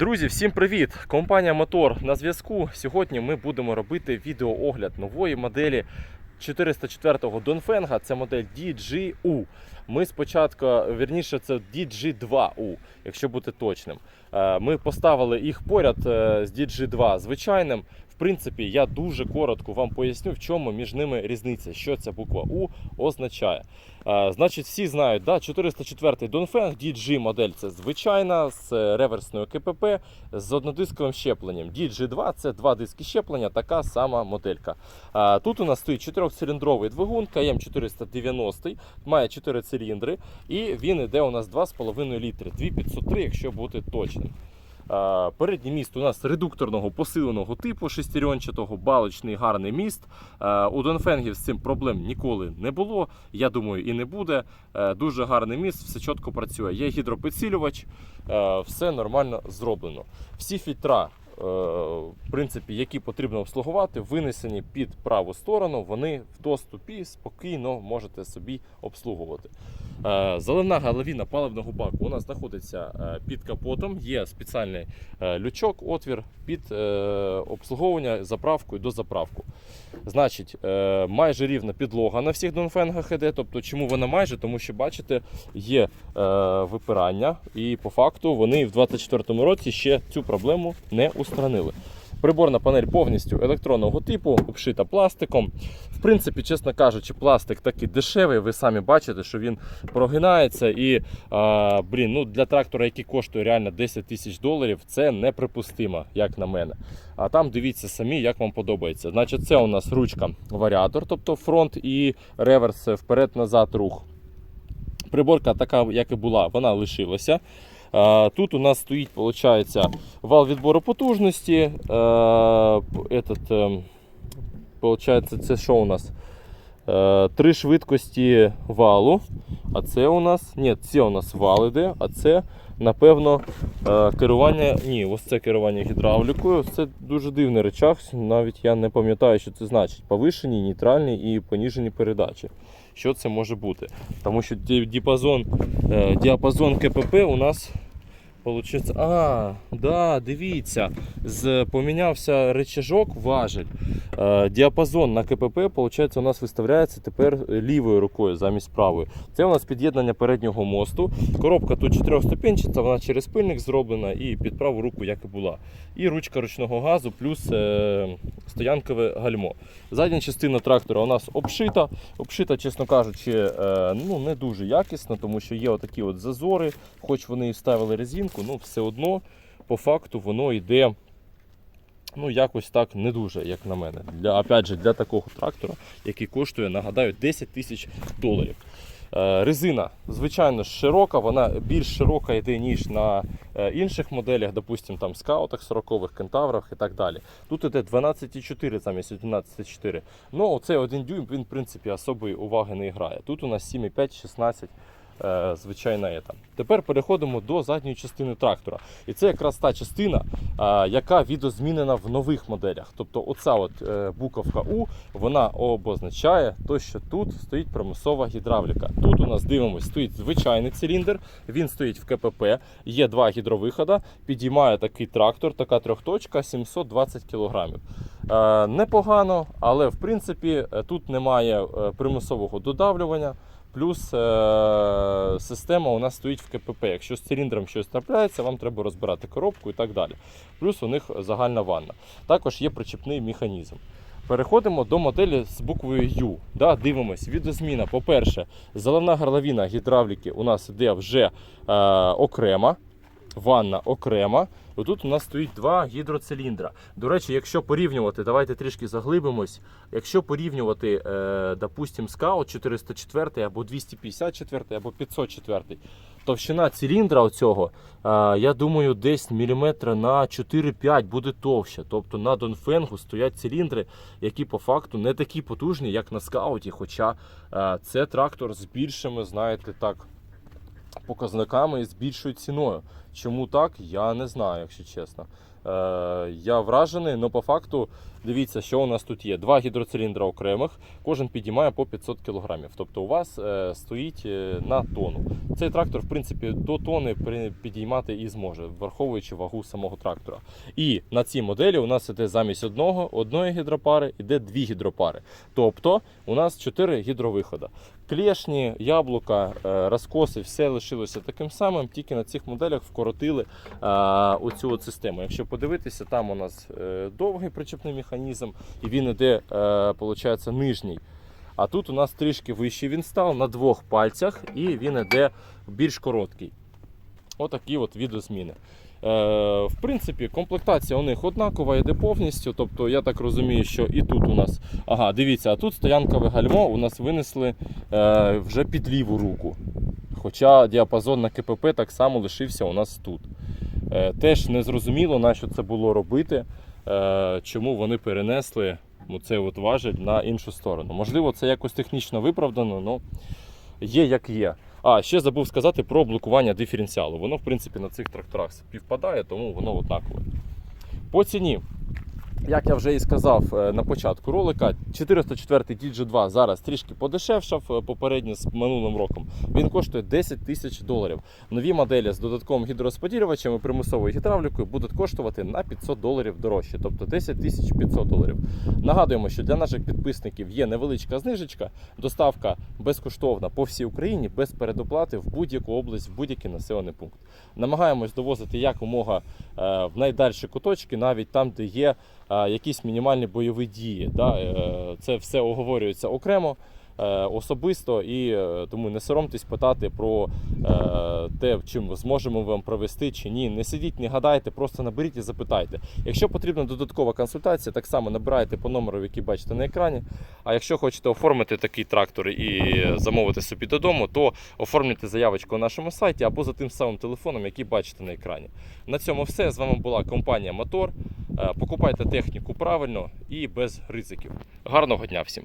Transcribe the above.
Друзі, всім привіт! Компанія Мотор на зв'язку. Сьогодні ми будемо робити відеоогляд нової моделі 404-го Донфенга. Це модель DGU. Ми спочатку, вірніше, це DG2U, якщо бути точним. Е, Ми поставили їх поряд е, з DG2 звичайним. Принципі, я дуже коротко вам поясню, в чому між ними різниця, що ця буква У означає. Е, Значить, всі знають, да, 404 Донфенг DG модель це звичайна з реверсною КПП з однодисковим щепленням. DG2 це два диски щеплення, така сама моделька. Е, Тут у нас стоїть 4-циліндровий двигун КМ490, має 4 циліндри, і він іде у нас 2,5 літри, 2503, якщо бути точним. Передній міст у нас редукторного посиленого типу, шестеренчатого, балочний гарний міст. У Донфенгів з цим проблем ніколи не було. Я думаю, і не буде. Е, Дуже гарний міст, все чітко працює. Є гідропідсилювач, е, все нормально зроблено. Всі фільтра, в принципі, які потрібно обслугувати, винесені під праву сторону. Вони в доступі спокійно можете собі обслуговувати. Е, Заливна головіна паливного баку у нас знаходиться е, під капотом. Є спеціальний е, лючок, отвір під е, обслуговування заправкою до заправку. Значить, е, майже рівна підлога на всіх донфенгах іде. Тобто, чому вона майже? Тому що, бачите, є е, випирання, і по факту вони в 2024 році ще цю проблему не устранили. Приборна панель повністю електронного типу, обшита пластиком. В принципі, чесно кажучи, пластик такий дешевий. Ви самі бачите, що він прогинається. І а, блін, ну для трактора, який коштує реально 10 тисяч доларів, це неприпустимо, як на мене. А там дивіться самі, як вам подобається. Значить, це у нас ручка варіатор, тобто фронт і реверс вперед-назад рух. Приборка така, як і була, вона лишилася. Тут у нас стоїть, виходить, вал відбору потужності. Е, Этот, е, Получається, це що у нас? Е, Три швидкості валу. А це у нас. Ні, це у нас вал іде, а це, напевно, е, керування. Ні, ось це керування гідравлікою. Це дуже дивний речах. Навіть я не пам'ятаю, що це значить. Повишені, нейтральні і поніжені передачі. Що це може бути? Тому що діапазон, діапазон КПП у нас Получиться, а, да, дивіться, з, помінявся речажок, важель. Е, діапазон на КПП, виходить, у нас виставляється тепер лівою рукою замість правої. Це у нас під'єднання переднього мосту. Коробка тут чотирьохступенчата, вона через пильник зроблена і під праву руку, як і була. І ручка ручного газу, плюс е, стоянкове гальмо. Задня частина трактора у нас обшита. Обшита, чесно кажучи, е, ну, не дуже якісно, тому що є отакі от зазори, хоч вони і вставили резинку, ну все одно по факту воно йде ну, якось так не дуже, як на мене. Для, опять же, для такого трактора, який коштує, нагадаю, 10 тисяч доларів. Е, Резина, звичайно, широка, вона більш широка йде, ніж на е, інших моделях, допустим, там скаутах, 40-х, кентаврах і так далі. Тут іде 12,4 замість 11,4. Ну, оцей один дюйм, він, в принципі, особої уваги не грає. Тут у нас 7,5, 16 е, звичайна ета. Тепер переходимо до задньої частини трактора. І це якраз та частина, е, яка відозмінена в нових моделях. Тобто оця от е, буковка У вона обозначає то, що тут стоїть примусова гідравліка. Тут у нас дивимося, стоїть звичайний циліндр, він стоїть в КПП, є два гідровихода, підіймає такий трактор, така трьохточка 720 кг. Е, непогано, але в принципі е, тут немає е, примусового додавлювання. Плюс е- система у нас стоїть в КПП. Якщо з циліндром щось трапляється, вам треба розбирати коробку і так далі. Плюс у них загальна ванна. Також є причепний механізм. Переходимо до моделі з буквою U. Да, дивимось, відозміна. По-перше, зелена горловина гідравліки у нас йде вже е- окрема, ванна окрема. Тут у нас стоїть два гідроциліндра. До речі, якщо порівнювати, давайте трішки заглибимось. Якщо порівнювати, е, допустим, скаут 404 або 254 або 504, товщина циліндра оцього, е, я думаю, десь міліметра на 4-5 буде товща. Тобто на Донфенгу стоять циліндри, які по факту не такі потужні, як на скауті. Хоча е, це трактор з більшими, знаєте, так, показниками і з більшою ціною. Чому так, я не знаю, якщо чесно. Е, я вражений, але по факту дивіться, що у нас тут є. Два гідроциліндра окремих, кожен підіймає по 500 кг. Тобто у вас е, стоїть е, на тонну. Цей трактор, в принципі, до тони підіймати і зможе, враховуючи вагу самого трактора. І на цій моделі у нас іде замість одного, одної гідропари, іде дві гідропари. Тобто у нас чотири гідровиходи. Клешні, яблука, е, розкоси, все лишилося таким самим, тільки на цих моделях вкоротили е, оцю систему. Якщо подивитися, там у нас е, довгий причепний механізм, і він іде, е, нижній. А тут у нас трішки вищий він став на двох пальцях, і він іде більш короткий. Отакі от відозміни. Е, в принципі, комплектація у них однакова, йде повністю. Тобто, я так розумію, що і тут у нас. Ага, дивіться, а тут стоянкове гальмо у нас винесли е, вже під ліву руку. Хоча діапазон на КПП так само лишився у нас тут. Е, теж не зрозуміло, на що це було робити, чому вони перенесли цей от важель на іншу сторону. Можливо, це якось технічно виправдано, але є як є. А, ще забув сказати про блокування диференціалу. Воно, в принципі, на цих тракторах співпадає, тому воно однакове. По ціні, як я вже і сказав е, на початку ролика, 404 DG 2 зараз трішки подешевшав е, попередньо з минулим роком. Він коштує 10 тисяч доларів. Нові моделі з додатковим гідророзподілювачем і примусовою гідравлікою будуть коштувати на 500 доларів дорожче, тобто 10 тисяч 500 доларів. Нагадуємо, що для наших підписників є невеличка знижечка, доставка безкоштовна по всій Україні без передоплати в будь-яку область, в будь-який населений пункт. Намагаємось довозити якомога е, в найдальші куточки, навіть там, де є якісь мінімальні бойові дії. Да? Е, Це все оговорюється окремо. е, Особисто і е, тому не соромтесь питати про е, те, чим зможемо вам провести чи ні. Не сидіть, не гадайте, просто наберіть і запитайте. Якщо потрібна додаткова консультація, так само набирайте по номеру, який бачите на екрані. А якщо хочете оформити такий трактор і замовити собі додому, то оформлюйте заявочку на нашому сайті або за тим самим телефоном, який бачите на екрані. На цьому все. З вами була компанія Мотор. Е, Покупайте техніку правильно і без ризиків. Гарного дня всім!